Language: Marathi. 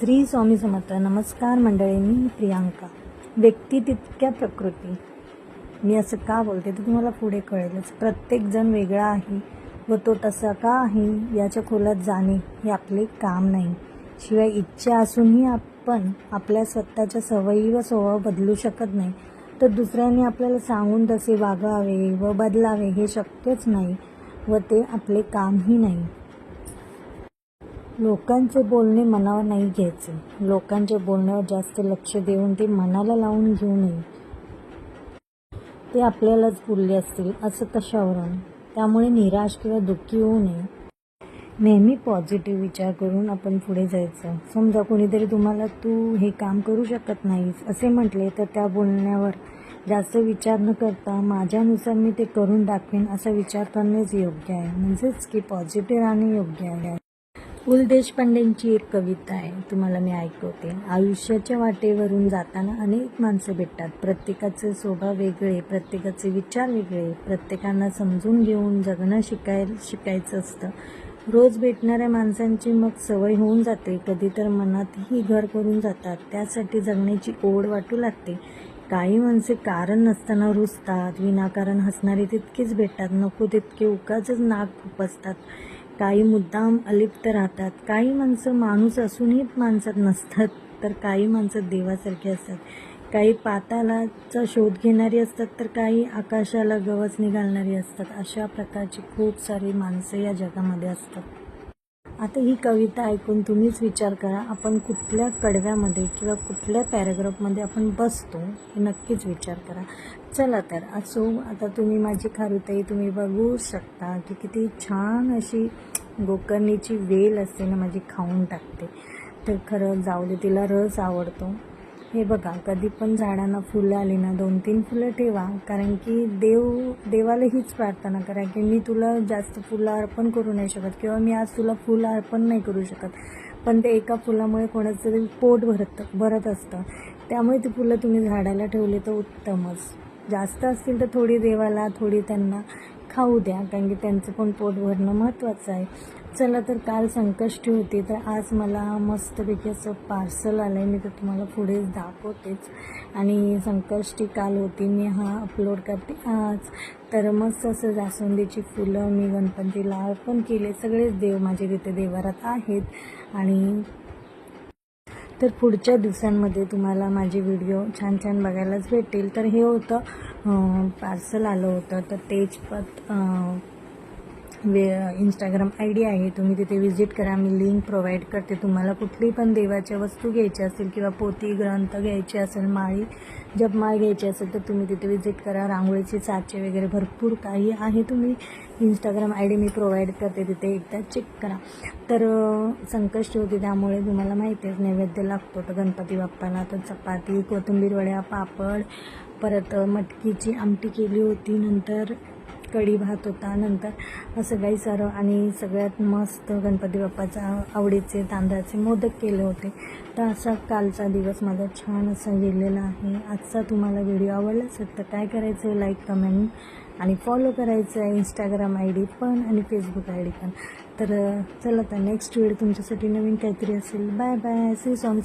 श्री स्वामी समर्थ नमस्कार मंडळी मी प्रियांका. व्यक्ती तितक्या प्रकृती. मी असं का बोलते? ते तुम्हाला पुढे कळेलच. प्रत्येकजण वेगळा आहे व तो तसा का आहे याच्या खोलात जाणे हे आपले काम नाही. शिवाय इच्छा असूनही आपण आपल्या स्वतःच्या सवयी व स्वभाव बदलू शकत नाही. तर दुसऱ्यांनी आपल्याला सांगून तसे वागावे व बदलावे हे शक्यच नाही व ते आपले कामही नाही. लोकांचे बोलणे मनावर नाही घ्यायचे. लोकांच्या बोलण्यावर जास्त लक्ष देऊन ते मनाला लावून घेऊ नये. ते आपल्यालाच बोलले असतील असं तशावरून त्यामुळे निराश किंवा दुःखी होऊ नये. नेहमी पॉझिटिव्ह विचार करून आपण पुढे जायचं. समजा कोणीतरी तुम्हाला तू हे काम करू शकत नाहीस असे म्हटले तर त्या बोलण्यावर जास्त विचार न करता माझ्यानुसार मी ते करून दाखवेन असा विचार करणेच योग्य आहे. म्हणजेच की पॉझिटिव्ह राहणे योग्य आहे. पु ल देशपांडेंची एक कविता आहे तुम्हाला मी ऐकवते. आयुष्याच्या वाटेवरून जाताना अनेक माणसं भेटतात. प्रत्येकाचे स्वभाव वेगळे प्रत्येकाचे विचार वेगळे प्रत्येकांना समजून घेऊन जगणं शिकाय शिकायचं असतं. रोज भेटणाऱ्या माणसांची मग सवय होऊन जाते. कधी तर मनातही घर करून जातात. त्यासाठी जगण्याची ओढ वाटू लागते. काही माणसे कारण नसताना रुजतात. विनाकारण हसणारे तितकेच भेटतात. नको तितके उगाचच नाक खुपसतात काही मुद्दाम अलिप्त राहतात. काही माणसं माणूस असूनही माणसात नसतात तर काही माणसं देवासारखी असतात. काही पातालाचा शोध घेणारी असतात तर काही आकाशाला गवसणी निघालणारी असतात. अशा प्रकारची खूप सारी माणसं या जगामध्ये असतात. आता ही कविता ऐकून तुम्हीच विचार करा आपण कुठल्या कडव्यामध्ये किंवा कुठल्या पॅराग्राफमध्ये आपण बसतो हे नक्कीच विचार करा. चला तर असो आता तुम्ही माझी खारुताई तुम्ही बघू शकता की किती छान अशी गोकर्णीची वेल असते ना माझी खाऊन टाकते. तर खरं जाऊ दे तिला रस आवडतो. हे बघा कधी पण झाडांना फुलं आली ना दोन तीन फुलं ठेवा. कारण की देव देवाला हीच प्रार्थना करा की मी तुला जास्त फुलं अर्पण करू नाही शकत किंवा मी आज तुला फुलं अर्पण नाही करू शकत. पण ते एका फुलामुळे कोणाचं तरी पोट भरत भरत असतं. त्यामुळे ती फुलं तुम्ही झाडाला ठेवली तर उत्तमच. जास्त असतील तर थोडी देवाला थोडी त्यांना खाऊ द्या कारण की त्यांचं पण पोट भरणं महत्त्वाचं आहे. चला तर काल संकष्टी होती तर आज मला मस्तपैकी असं पार्सल आलं आहे मी तर तुम्हाला पुढे दाखवतेच. आणि संकष्टी काल होती मी हा अपलोड करते आज. तर मस्त असं जास्वंदीची फुलं मी गणपतीला अर्पण केले. सगळेच देव माझे तिथे देवारात आहेत. आणि तर पुढच्या दिवसांमध्ये तुम्हाला माझे व्हिडिओ छान छान बघायलाच भेटेल तर हे होतं पार्सल आलं होतं. तर तेजपत वे इंस्टाग्राम आय डी आहे. तुम्ही तिथे व्हिजिट करा. मी लिंक प्रोव्हाइड करते. तुम्हाला कुठली पण देवाच्या वस्तू घ्यायच्या असतील किंवा पोती ग्रंथ घ्यायचे असेल माळी जपमाळ घ्यायची असेल तर तुम्ही तिथे व्हिजिट करा. रांगोळीचे साचे वगैरे भरपूर काही आहे तुम्ही. इंस्टाग्राम आय डी मी प्रोव्हाइड करते. तिथे एकदा चेक करा. तर संकष्ट होती. त्यामुळे तुम्हाला माहिती आहे नैवेद्य लागतो. तर गणपती बाप्पाला तर चपाती कोथिंबीर वड्या पापड परत मटकीची आमटी केली होती. नंतर कढी भात होता नंतर असं काही सारं आणि सगळ्यात मस्त गणपती बाप्पाचा आवडीचे तांदळाचे मोदक केले होते. तर असा कालचा दिवस माझा छान असा गेलेला आहे. आजचा तुम्हाला व्हिडिओ आवडला असेल तर काय करायचं? आहे लाईक कमेंट आणि फॉलो करायचं आहे. इंस्टाग्राम आय डी पण आणि फेसबुक आय डी पण. तर चला तर नेक्स्ट व्हिडिओ तुमच्यासाठी नवीन काहीतरी असेल. Bye bye C song